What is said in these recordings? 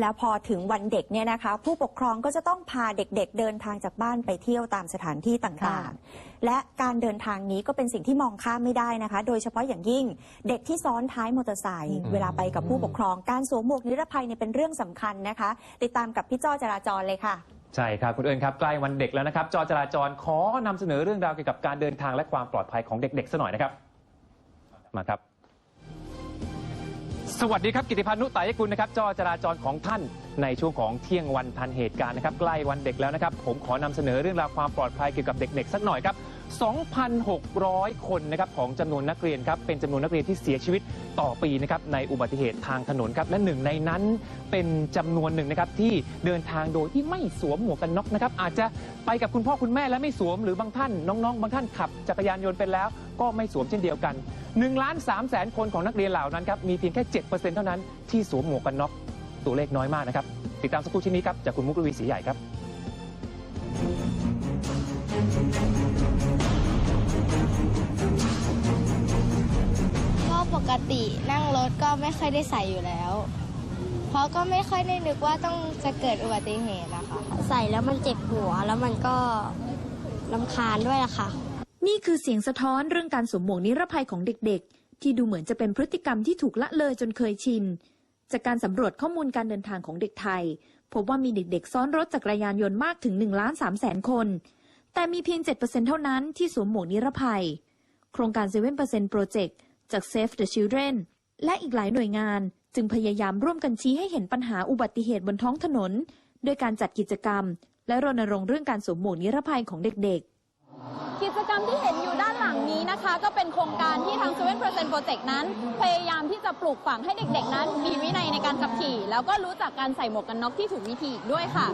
แล้วพอถึงวันเด็กเนี่ยนะคะ ผู้ปกครองก็จะต้องพาเด็กๆเดินทางจากบ้านไปเที่ยวตามสถานที่ต่างค่ะๆและการเดินทางนี้ก็เป็นสิ่งที่มองข้ามไม่ได้นะคะ โดยเฉพาะอย่างยิ่งเด็กที่ซ้อนท้ายมอเตอร์ไซค์อืมเวลาไปกับผู้ปกครอง การสวมหมวกนิรภัยเนี่ยเป็นเรื่องสำคัญนะคะ ติดตามกับพี่จ้อจราจรเลยค่ะใช่ครับ คุณเอิญครับ ใกล้วันเด็กแล้วนะครับ จอจราจรขอนำเสนอเรื่องราวเกี่ยวกับการเดินทางและความปลอดภัยของเด็กๆสักหน่อยนะครับ มาครับ สวัสดีครับกิติพันธ์นุตยกุลนะครับจอจราจรของท่านในช่วงของเที่ยงวันทันเหตุการณ์นะครับใกล้วันเด็กแล้วนะครับ ผมขอนำเสนอเรื่องราวความปลอดภัยเกี่ยวกับเด็กๆ สักหน่อยครับ 2,600 คนนะครับของจำนวนนักเรียนครับเป็นจำนวนนักเรียนที่เสียชีวิตต่อปีนะครับในอุบัติเหตุทางถนนครับและหนึ่งในนั้นเป็นจำนวนหนึ่งนะครับที่เดินทางโดยที่ไม่สวมหมวกกันน็อกนะครับอาจจะไปกับคุณพ่อคุณแม่และไม่สวมหรือบางท่านน้องๆ บางท่านขับจักรยานยนต์เป็นแล้ว ก็ไม่สวมเช่นเดียวกัน1ล้าน3แสนคนของนักเรียนเหล่านั้นครับมีเพียงแค่ 7%เท่านั้นที่สวมหมวกกันน็อกตัวเลขน้อยมากนะครับติดตามสักครู่ชิ้นนี้ครับจากคุณมุกลวีศรีใหญ่ครับ ก็ปกตินั่งรถก็ไม่ค่อยได้ใส่อยู่แล้ว เพราะก็ไม่ค่อยได้นึกว่าต้องจะเกิดอุบัติเหตุนะคะ ใส่แล้วมันเจ็บหัวแล้วมันก็ลำคาญด้วยล่ะค่ะ นี่คือเสียงสะท้อนเรื่องการสวมหมวกนิรภัยของเด็กๆ ที่ดูเหมือนจะเป็นพฤติกรรมที่ถูกละเลยจนเคยชิน จากการสำรวจข้อมูลการเดินทางของเด็กไทย พบว่ามีเด็กๆ ซ้อนรถจักรยานยนต์มากถึง1ล้าน3แสนคน แต่มีเพียง 7%เท่านั้นที่สวมหมวกนิรภัย โครงการ 7% Project จาก Save the Children และอีกหลายหน่วยงาน จึงพยายามร่วมกันชี้ให้เห็นปัญหาอุบัติเหตุบนท้องถนน โดยการจัดกิจกรรม และรณรงค์เรื่องการสวมหมวกนิรภัยของเด็กๆ กิจกรรมที่เห็นอยู่ด้านหลังนี้นะคะ ก็เป็นโครงการที่ทาง 7% Project นั้น พยายามที่จะปลูกฝังให้เด็กๆ นั้น มีวินัยในการขับขี่ แล้วก็รู้จักการใส่หมวกกันน็อกที่ถูกวิธีอีกด้วยค่ะ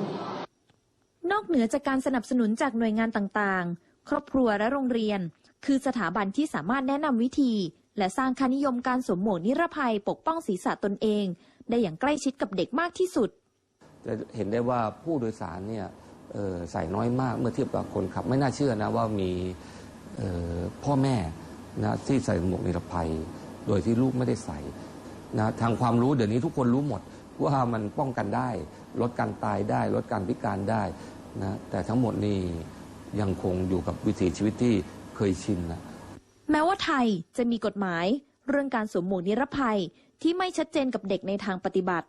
นอกเหนือจากการสนับสนุนจากหน่วยงานต่างๆ ครอบครัวและโรงเรียน คือสถาบันที่สามารถแนะนำวิธี และสร้างค่านิยมการสวมหมวกนิรภัยปกป้องศีรษะตนเอง ได้อย่างใกล้ชิดกับเด็กมากที่สุด จะเห็นได้ว่าผู้โดยสารเนี่ยใส่น้อยมากเมื่อเทียบกับคนขับ ไม่น่าเชื่อนะว่ามีพ่อแม่นะที่ใส่หมวกนิรภัย โดยที่ลูกไม่ได้ใส่นะทางความรู้เดี๋ยวนี้ทุกคนรู้หมดว่ามันป้องกันได้ ลดการตายได้ ลดการพิการได้นะแต่ทั้งหมดนี่ยังคงอยู่กับวิถีชีวิตที่เคยชินนะ แม้ว่าไทยจะมีกฎหมาย เรื่องการสวมหมวกนิรภัยที่ไม่ชัดเจนกับเด็กในทางปฏิบัติ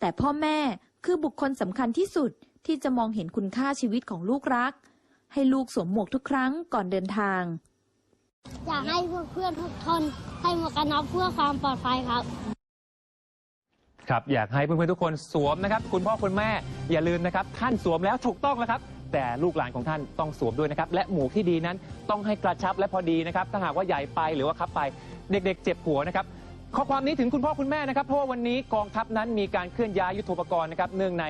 แต่พ่อแม่คือบุคคลสำคัญที่สุดที่จะมองเห็นคุณค่าชีวิตของลูกรัก ให้ลูกสวมหมวกทุกครั้งก่อนเดินทาง อยากให้เพื่อนๆทุกคนให้หมวกกันน็อกเพื่อความปลอดภัยครับครับอยากให้เพื่อนๆทุกคนสวมนะครับ คุณพ่อคุณแม่อย่าลืมนะครับ ท่านสวมแล้วถูกต้องแล้วครับ แต่ลูกหลานของท่านต้องสวมด้วยนะครับ และหมวกที่ดีนั้นต้องให้กระชับและพอดีนะครับ ถ้าหากว่าใหญ่ไปหรือว่าคับไป เด็กๆ เจ็บหัวนะครับ ข้อความนี้ถึงคุณพ่อคุณแม่นะครับเพราะว่าวันนี้กองทัพนั้นมีการเคลื่อนย้ายยุทโธปกรณ์นะครับเนื่องใน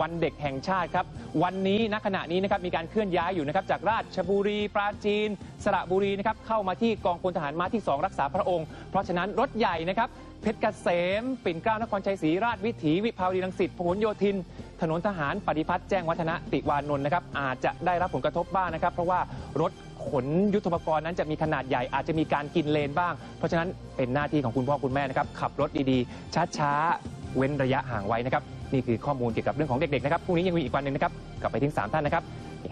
วันเด็กแห่งชาติครับวันนี้ณขณะนี้นะครับมีการเคลื่อนย้ายอยู่นะครับจากราชบุรี ปราจีน สระบุรีนะครับเข้ามาที่กองพลทหารม้าที่ 2 รักษาพระองค์ เพราะฉะนั้นรถใหญ่นะครับเพชรเกษม ปิ่นเกล้านครชัยศรีราชวิถี วิภาวดีรังสิตพหลโยธิน ถนนทหารปฏิพัฒน์แจ้งวัฒนะติวานนท์นะครับอาจจะได้รับผลกระทบบ้างนะครับ เพราะว่ารถ ขนยุทโธปกรณ์นั้นจะมีขนาดใหญ่อาจจะมีการกินเลนบ้าง เพราะฉะนั้นเป็นหน้าที่ของคุณพ่อคุณแม่นะครับขับรถดีๆ ช้าๆ เว้นระยะห่างไว้นะครับนี่คือข้อมูลเกี่ยวกับเรื่องของเด็กๆนะครับพรุ่งนี้ยังมีอีกวันหนึ่งนะครับกลับไปทิ้งสามท่านนะครับ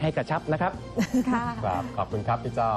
ให้กระชับนะครับ ค่ะ ครับขอบคุณครับพี่จ้อ